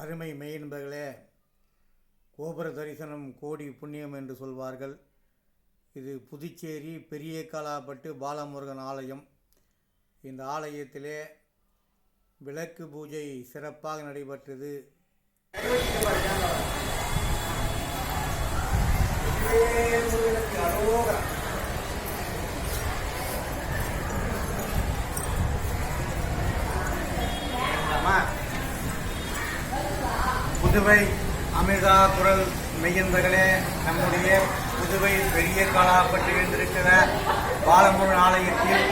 அருமை மெய்யன்பர்களே கோபுர தரிசனம் கோடி புண்ணியம் என்று சொல்வார்கள். இது புதுச்சேரி பெரிய காலாப்பட்டு பாலமுருகன் ஆலயம். இந்த ஆலயத்திலே விளக்கு பூஜை சிறப்பாக நடைபெற்றது. புதுவை அமிர்தா குரல் மெய்யன்பர்களே நம்முடைய புதுவை பெரிய காலாப்பட்டு இருந்திருக்கிற பாலமுருகன் ஆலயத்தில்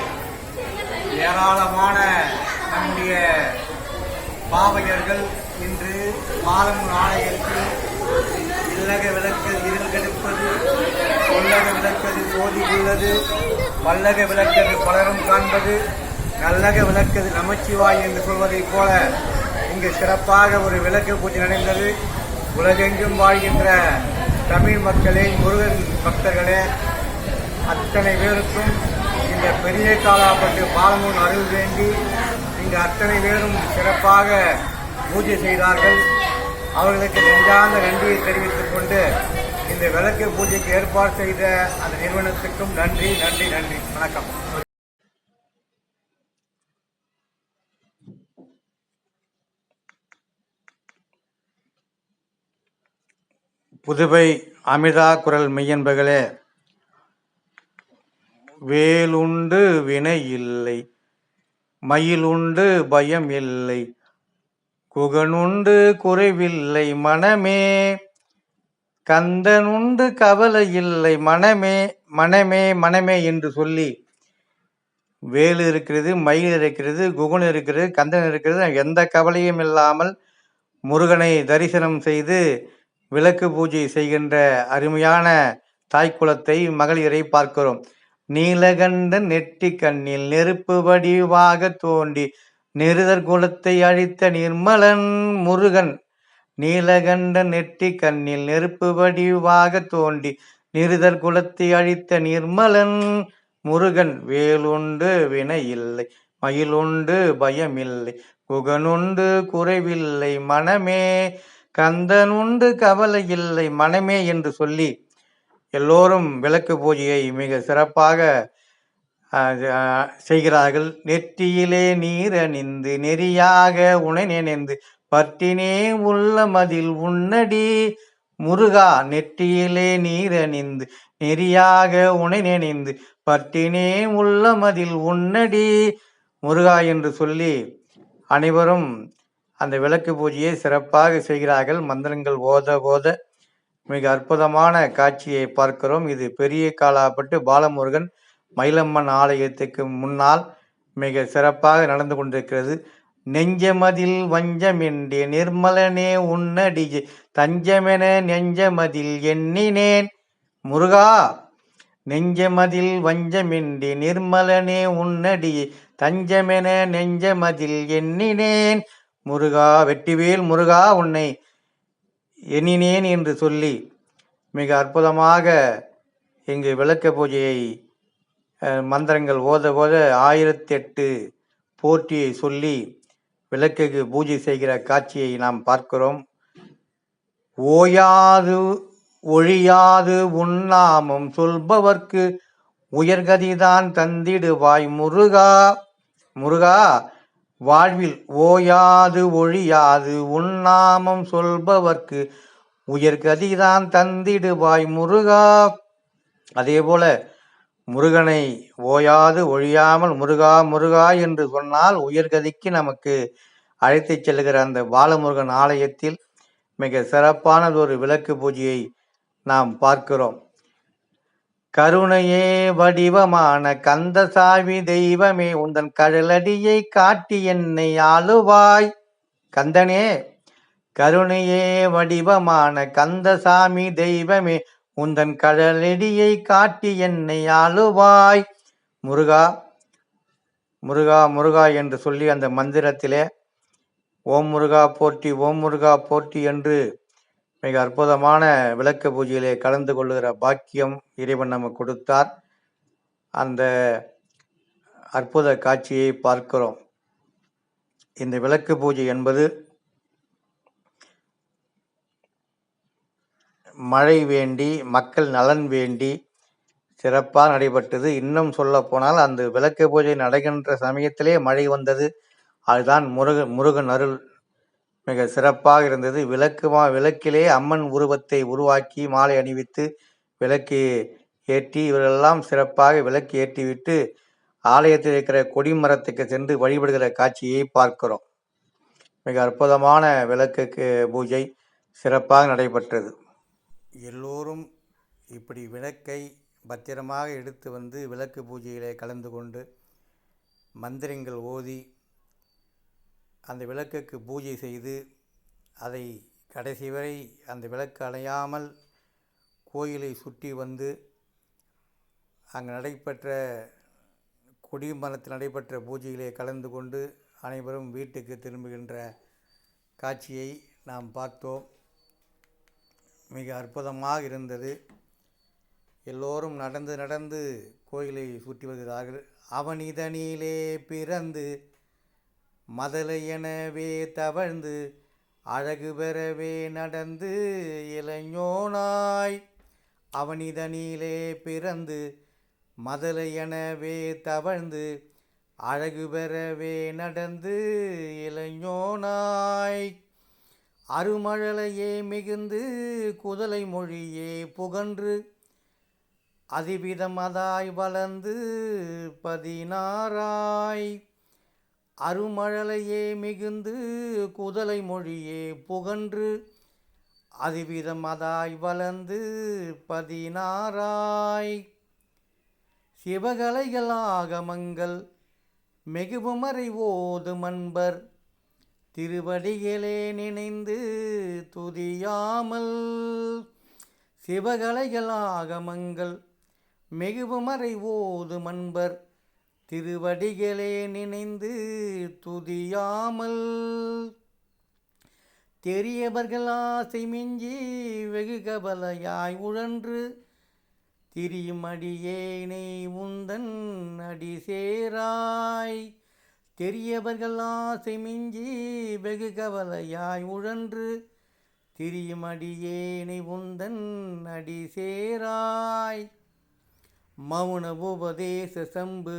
ஏராளமான நம்முடைய பாவையர்கள் இன்று பாலமுருகன் ஆலயத்தில் இல்லக விளக்கு இருள் கெடுப்பது சொல்லக விளக்கது சோதி உள்ளது வல்லக விளக்கது பலரும் காண்பது நல்லக விளக்கது நமச்சிவாய் என்று சொல்வதைப் போல இங்கு சிறப்பாக ஒரு விளக்கு பூஜை நடந்தது. உலகெங்கும் வாழ்கின்ற தமிழ் மக்களே முருகன் பக்தர்களே அத்தனை பேருக்கும் இந்த பெரிய காலாப்பட்டு பாலமுன் அருள் வேண்டி இங்கு அத்தனை பேரும் சிறப்பாக பூஜை செய்தார்கள். அவர்களுக்கு நெஞ்சார்ந்த நன்றியை தெரிவித்துக் கொண்டு இந்த விளக்கு பூஜைக்கு ஏற்பாடு செய்த அந்த நிறுவனத்துக்கும் நன்றி நன்றி நன்றி. வணக்கம். புதுவை அமிர்தா குரல் மெய்யன்பர்களே வேலுண்டு வினை இல்லை மயிலுண்டு பயம் இல்லை குகனுண்டு குறைவில்லை மனமே கந்தனுண்டு கவலை இல்லை மனமே மனமே மனமே என்று சொல்லி வேலு இருக்கிறது மயில் இருக்கிறது குகன் இருக்கிறது கந்தன் இருக்கிறது எந்த கவலையும் இல்லாமல் முருகனை தரிசனம் செய்து விளக்கு பூஜை செய்கின்ற அருமையான தாய்க்குலத்தை மகளிரை பார்க்கிறோம். நீலகண்டன் நெட்டி கண்ணில் நெருப்பு வடிவாக தோண்டி நெருதர் குலத்தை அழித்த நிர்மலன் முருகன். நீலகண்ட நெட்டி கண்ணில் நெருப்பு வடிவாக தோண்டி நிருதர் குலத்தை அழித்த நிர்மலன் முருகன். வேலுண்டு வினை இல்லை மயிலுண்டு பயமில்லை குகனுண்டு குறைவில்லை மனமே கந்தனுண்டு கவலை இல்லை மனமே என்று சொல்லி எல்லோரும் விளக்கு பூஜையை மிக சிறப்பாக செய்கிறார்கள். நெற்றியிலே நீர் அணிந்து நெறியாக உனை நினைந்து பற்றினே உள்ள மதில் உன்னடி. முருகா நெற்றியிலே நீர் அணிந்து நெறியாக உனை நினைந்து பற்றினே உள்ள மதில் உன்னடி. முருகா என்று சொல்லி அனைவரும் அந்த விளக்கு பூஜையை சிறப்பாக செய்கிறார்கள். மந்திரங்கள் ஓத ஓத மிக அற்புதமான காட்சியை பார்க்கிறோம். இது பெரிய காலாப்பட்டு பாலமுருகன் மயிலம்மன் ஆலயத்துக்கு முன்னால் மிக சிறப்பாக நடந்து கொண்டிருக்கிறது. நெஞ்சமதில் வஞ்சமின்றி நிர்மலனே உன்னடி தஞ்சமென நெஞ்சமதில் எண்ணினேன். முருகா நெஞ்சமதில் வஞ்சமின்றி நிர்மலனே உன்னடி தஞ்சமென நெஞ்சமதில் எண்ணினேன். முருகா வெட்டிவேல் முருகா உன்னை எண்ணினேன் என்று சொல்லி மிக அற்புதமாக இங்கு விளக்க பூஜையை மந்திரங்கள் ஓத ஓத ஆயிரத்தி எட்டு போற்றியை சொல்லி விளக்குக்கு பூஜை செய்கிற காட்சியை நாம் பார்க்கிறோம். ஓயாது ஒழியாது உண்ணாமம் சொல்பவர்க்கு உயர்கதிதான் தந்திடுவாய் முருகா. முருகா வாழ்வில் ஓயாது ஒழியாது உண்ணாமம் சொல்பவர்க்கு உயர்கதிதான் தந்திடுவாய் முருகா. அதே போல முருகனை ஓயாது ஒழியாமல் முருகா முருகா என்று சொன்னால் உயர்கதிக்கு நமக்கு அழைத்துச் செல்கிற அந்த பாலமுருகன் ஆலயத்தில் மிக சிறப்பானது ஒரு விளக்கு பூஜையை நாம் பார்க்கிறோம். கருணையே வடிவமான கந்தசாமி தெய்வமே உந்தன் கடலடியை காட்டி என்னை ஆளுவாய். கந்தனே கருணையே வடிவமான கந்தசாமி தெய்வமே உந்தன் கடலடியை காட்டி என்னை ஆளுவாய். முருகா முருகா முருகா என்று சொல்லி அந்த மந்திரத்திலே ஓம் முருகா போற்றி ஓம் முருகா போற்றி என்று மிக அற்புதமான விளக்க பூஜையிலே கலந்து கொள்கிற பாக்கியம் இறைவன் நமக்கு கொடுத்தார். அந்த அற்புத காட்சியை பார்க்கிறோம். இந்த விளக்கு பூஜை என்பது மழை வேண்டி மக்கள் நலன் வேண்டி சிறப்பாக நடைபெற்றது. இன்னும் சொல்ல போனால் அந்த விளக்கு பூஜை நடைகின்ற சமயத்திலே மழை வந்தது. அதுதான் முருகன் முருகன் அருள். மிக சிறப்பாக இருந்தது. விளக்கு மா விளக்கிலே அம்மன் உருவத்தை உருவாக்கி மாலை அணிவித்து விளக்கு ஏற்றி இவரெல்லாம் சிறப்பாக விளக்கு ஏற்றிவிட்டு ஆலயத்தில் இருக்கிற கொடிமரத்துக்கு சென்று வழிபடுகிற காட்சியை பார்க்கிறோம். மிக அற்புதமான விளக்குக்கு பூஜை சிறப்பாக நடைபெற்றது. எல்லோரும் இப்படி விளக்கை பத்திரமாக எடுத்து வந்து விளக்கு பூஜையிலே கலந்து கொண்டு மந்திரங்கள் ஓதி அந்த விளக்குக்கு பூஜை செய்து அதை கடைசி வரை அந்த விளக்கு அணையாமல் கோயிலை சுற்றி வந்து அங்கு நடைபெற்ற கொடிமரத்தில் நடைபெற்ற பூஜையிலே கலந்து கொண்டு அனைவரும் வீட்டுக்கு திரும்புகின்ற காட்சியை நாம் பார்த்தோம். மிக அற்புதமாக இருந்தது. எல்லோரும் நடந்து நடந்து கோயிலை சுற்றி வருகிறார்கள். அவனிதனிலே பிறந்து மதலையெனவே தவழ்ந்து அழகு பெறவே நடந்து இளைஞனாய். அவனிதனிலே பிறந்து மதலையெனவே தவழ்ந்து அழகு பெறவே நடந்து இளைஞனாய். அருமழலையே மிகுந்து குதலை மொழியே புகன்று அதிவிதம் அதாய் வளர்ந்து பதினாராய் அருமழலையே மிகுந்து குதலை மொழியே புகன்று அதிவிதமதாய் வளர்ந்து பதினாராய் சிவகலைகள் ஆகமங்கள் மிகுமறை ஓது மண்பர் திருவடிகளே நினைந்து துதியாமல். சிவகலைகள் ஆகமங்கள் மிகுமறை ஓது மன்பர் திருவடிகளே நினைந்து துதியாமல் தெரியவர்கள் ஆசை மிஞ்சி வெகு கபலையாய் உழன்று திரியுமடியேனை உந்தன் அடி சேராய். தெரியவர்கள் ஆசை மிஞ்சி வெகு கவலையாய் உழன்று திரியுமடியேனை உந்தன் அடி சேராய். மௌன உபதேச சம்பு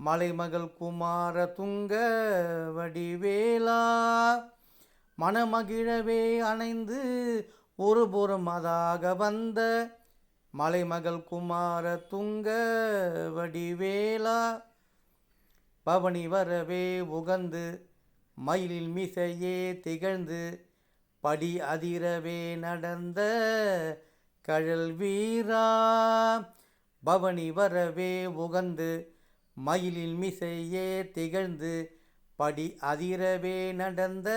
மலைமகள் குமார துங்க வடிவேலா. மனமகிழவே அணைந்து ஒருபுறம் அதாக வந்த மலைமகள் குமார துங்க வடிவேலா. பவனி வரவே உகந்து மயிலில் மிசையே திகழ்ந்து படி அதிரவே நடந்த கழல் வீரா. பவனி வரவே உகந்து மயிலில் மிசையே திகழ்ந்து படி அதிரவே நடந்த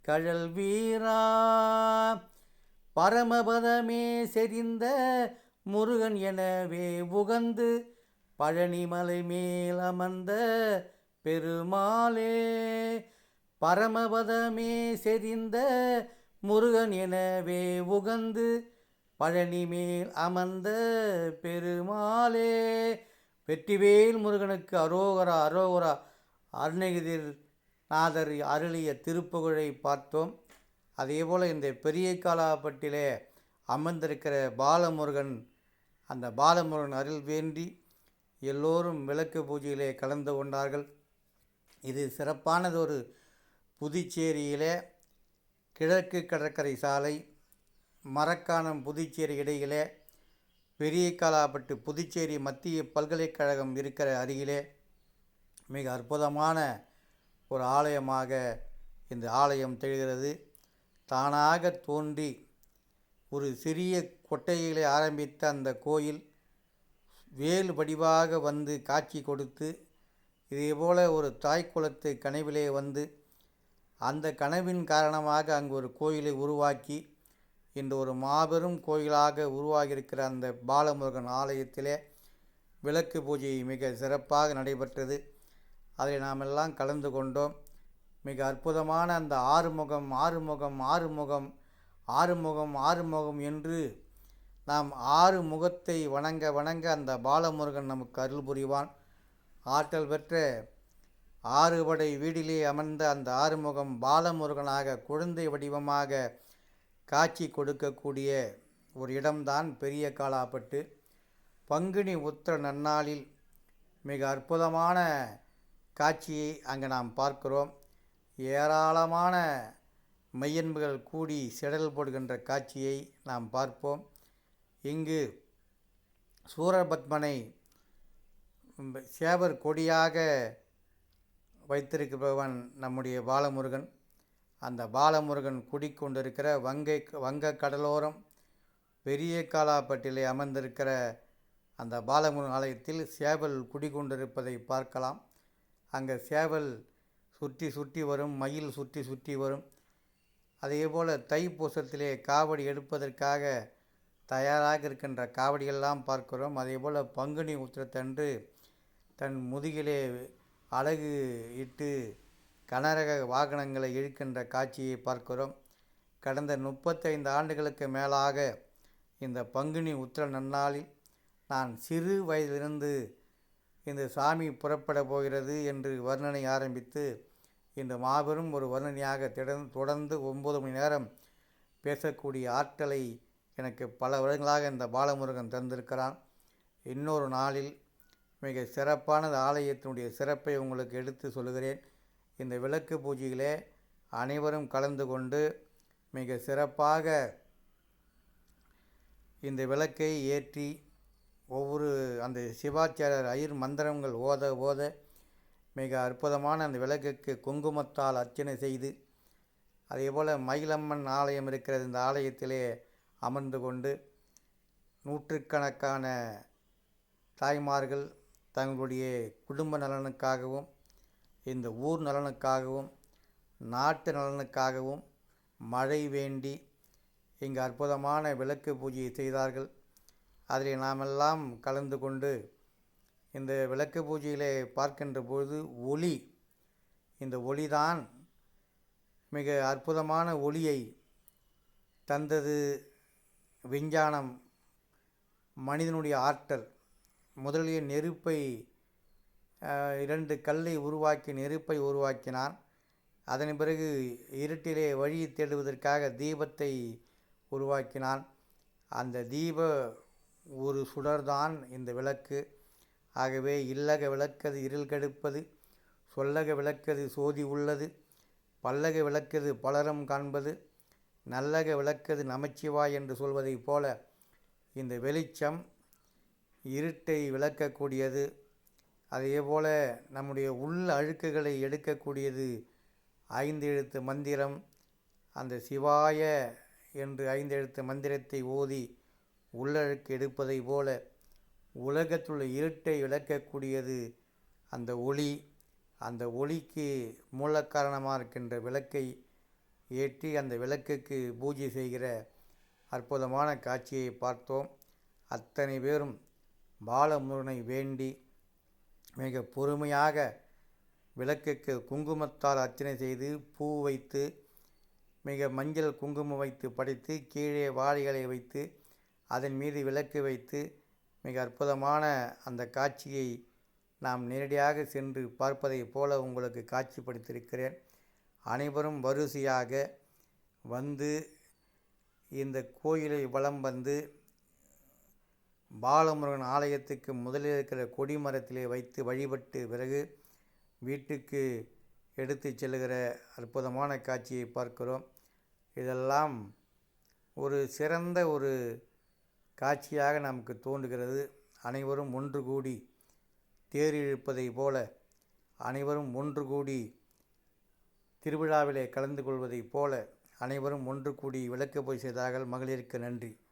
கழல் வீரா. பரமபதமே செறிந்த முருகன் எனவே உகந்து பழனிமலை மேல் அமர்ந்த பெருமாளே. பரமபதமே செறிந்த முருகன் எனவே உகந்து பழனி மேல் அமர்ந்த பெருமாளே. வெற்றிவேல் முருகனுக்கு அரோகரா அரோகரா அருணகிரிர் நாதர் அருளிய திருப்புகழை பார்த்தோம். அதேபோல் இந்த பெரிய காலாப்பட்டிலே அமர்ந்திருக்கிற பாலமுருகன் அந்த பாலமுருகன் அருள் வேண்டி எல்லோரும் விளக்கு பூஜையிலே கலந்து கொண்டார்கள். இது சிறப்பானது. ஒரு புதுச்சேரியிலே கிழக்கு கடற்கரை சாலை மரக்காணம் புதுச்சேரி இடையிலே பெரிய காலாப்பட்டு புதுச்சேரி மத்திய பல்கலைக்கழகம் இருக்கிற அருகிலே மிக அற்புதமான ஒரு ஆலயமாக இந்த ஆலயம் திகழ்கிறது. தானாக தோன்றி ஒரு சிறிய கொட்டையிலே ஆரம்பித்த அந்த கோயில் வேல் வடிவாக வந்து காட்சி கொடுத்து இதேபோல் ஒரு தாய்க்குளத்து கனவிலே வந்து அந்த கனவின் காரணமாக அங்கு ஒரு கோயிலை உருவாக்கி இன்று ஒரு மாபெரும் கோயிலாக உருவாகியிருக்கிற அந்த பாலமுருகன் ஆலயத்திலே விளக்கு பூஜை மிக சிறப்பாக நடைபெற்றது. அதில் நாம் எல்லாம் கலந்து கொண்டோம். மிக அற்புதமான அந்த ஆறுமுகம் ஆறுமுகம் ஆறுமுகம் ஆறுமுகம் ஆறுமுகம் என்று நாம் ஆறு முகத்தை வணங்க வணங்க அந்த பாலமுருகன் நமக்கு அருள் புரிவான். ஆற்றல் பெற்ற ஆறுபடை வீடிலே அமர்ந்த அந்த ஆறுமுகம் பாலமுருகனாக குழந்தை வடிவமாக காட்சி கொடுக்கக்கூடிய ஒரு இடம்தான் பெரிய காலாப்பட்டு பங்குனி உத்திர நன்னாளில் மிக அற்புதமான காட்சியை அங்கே நாம் பார்க்கிறோம். ஏராளமான மையன்புகள் கூடி செடல் போடுகின்ற காட்சியை நாம் பார்ப்போம். இங்கு சூரபத்மனை சேவர் கொடியாக வைத்திருக்கிறவன் நம்முடைய பாலமுருகன். அந்த பாலமுருகன் குடிக்கொண்டிருக்கிற வங்கை வங்க கடலோரம் பெரிய காலாப்பட்டிலே அமர்ந்திருக்கிற அந்த பாலமுருகன் ஆலயத்தில் சேவல் குடிக்கொண்டிருப்பதை பார்க்கலாம். அங்கே சேவல் சுற்றி சுற்றி வரும் மயில் சுற்றி சுற்றி வரும். அதே போல் தைப்பூசத்திலே காவடி எடுப்பதற்காக தயாராக இருக்கின்ற காவடியெல்லாம் பார்க்கிறோம். அதே போல் பங்குனி உத்திரத்தன்று தன் முதுகிலே அழகு இட்டு கனரக வாகனங்களை இழுக்கின்ற காட்சியை பார்க்கிறோம். கடந்த முப்பத்தைந்து ஆண்டுகளுக்கு மேலாக இந்த பங்குனி உத்திர நன்னாளில் நான் சிறு வயதிலிருந்து இந்த சாமி புறப்பட போகிறது என்று வர்ணனை ஆரம்பித்து இந்த மாபெரும் ஒரு வர்ணனையாக தொடர்ந்து ஒம்பது மணி நேரம் பேசக்கூடிய ஆற்றலை எனக்கு பல வருடங்களாக இந்த பாலமுருகன் தந்திருக்கிறான். இன்னொரு நாளில் மிக சிறப்பானது ஆலயத்தினுடைய சிறப்பை உங்களுக்கு எடுத்து சொல்லுகிறேன். இந்த விளக்கு பூஜையிலே அனைவரும் கலந்து கொண்டு மிக சிறப்பாக இந்த விளக்கை ஏற்றி ஒவ்வொரு அந்த சிவாச்சாரியர் ஐயர் மந்திரங்கள் ஓத ஓத மிக அற்புதமான அந்த விளக்குக்கு குங்குமத்தால் அர்ச்சனை செய்து அதே போல் மயிலம்மன் ஆலயம் இருக்கிறது இந்த ஆலயத்திலே அமர்ந்து கொண்டு நூற்றுக்கணக்கான தாய்மார்கள் தங்களுடைய குடும்ப நலனுக்காகவும் இந்த ஊர் நலனுக்காகவும் நாட்டு நலனுக்காகவும் மழை வேண்டி இங்கு அற்புதமான விளக்கு பூஜையை செய்தார்கள். அதில் நாமெல்லாம் கலந்து கொண்டு இந்த விளக்கு பூஜையிலே பார்க்கின்ற பொழுது ஒளி இந்த ஒளிதான் மிக அற்புதமான ஒளியை தந்தது விஞ்ஞானம் மனிதனுடைய ஆற்றல் முதலிய நெருப்பை இரண்டு கல்லை உருவாக்கி நெருப்பை உருவாக்கினான். அதன் பிறகு இருட்டிலே வழி தேடுவதற்காக தீபத்தை உருவாக்கினான். அந்த தீப ஒரு சுடர்தான் இந்த விளக்கு. ஆகவே இல்லக விளக்கது இருள் கெடுப்பது சொல்லக விளக்கது சோதி உள்ளது பல்லக விளக்கது பலரும் காண்பது நல்லக விளக்கது நமச்சிவாய் என்று சொல்வதைப் போல இந்த வெளிச்சம் இருட்டை விளக்கக்கூடியது. அதே போல் நம்முடைய உள் அழுக்குகளை எடுக்கக்கூடியது ஐந்து எழுத்து மந்திரம். அந்த சிவாய என்று ஐந்து எழுத்து மந்திரத்தை ஓதி உள்ளழுக்கு எடுப்பதை போல உலகத்துள்ள இருட்டை விளக்கக்கூடியது அந்த ஒளி. அந்த ஒளிக்கு மூல காரணமாக இருக்கின்ற விளக்கை ஏற்றி அந்த விளக்குக்கு பூஜை செய்கிற அற்புதமான காட்சியை பார்த்தோம். அத்தனை பேரும் பாலமுருகனை வேண்டி மிக பொறுமையாக விளக்குக்கு குங்குமத்தால் அர்ச்சனை செய்து பூ வைத்து மிக மஞ்சள் குங்குமம் வைத்து படைத்து கீழே வாழைகளை வைத்து அதன் மீது விளக்கு வைத்து மிக அற்புதமான அந்த காட்சியை நாம் நேரடியாக சென்று பார்ப்பதைப் போல உங்களுக்கு காட்சிப்படுத்தியிருக்கிறேன். அனைவரும் வரிசையாக வந்து இந்த கோயிலை வலம் வந்து பாலமுருகன் ஆலயத்துக்கு முதலில் இருக்கிற கொடிமரத்திலே வைத்து வழிபட்டு பிறகு வீட்டுக்கு எடுத்து செல்லுகிற அற்புதமான காட்சியை பார்க்கிறோம். இதெல்லாம் ஒரு சிறந்த ஒரு காட்சியாக நமக்கு தோன்றுகிறது. அனைவரும் ஒன்று கூடி தேர் இழுப்பதைப் போல அனைவரும் ஒன்று கூடி திருவிழாவிலே கலந்து கொள்வதைப் போல அனைவரும் ஒன்று கூடி விளக்கு போய் செய்தார்கள். மகளிருக்கு நன்றி.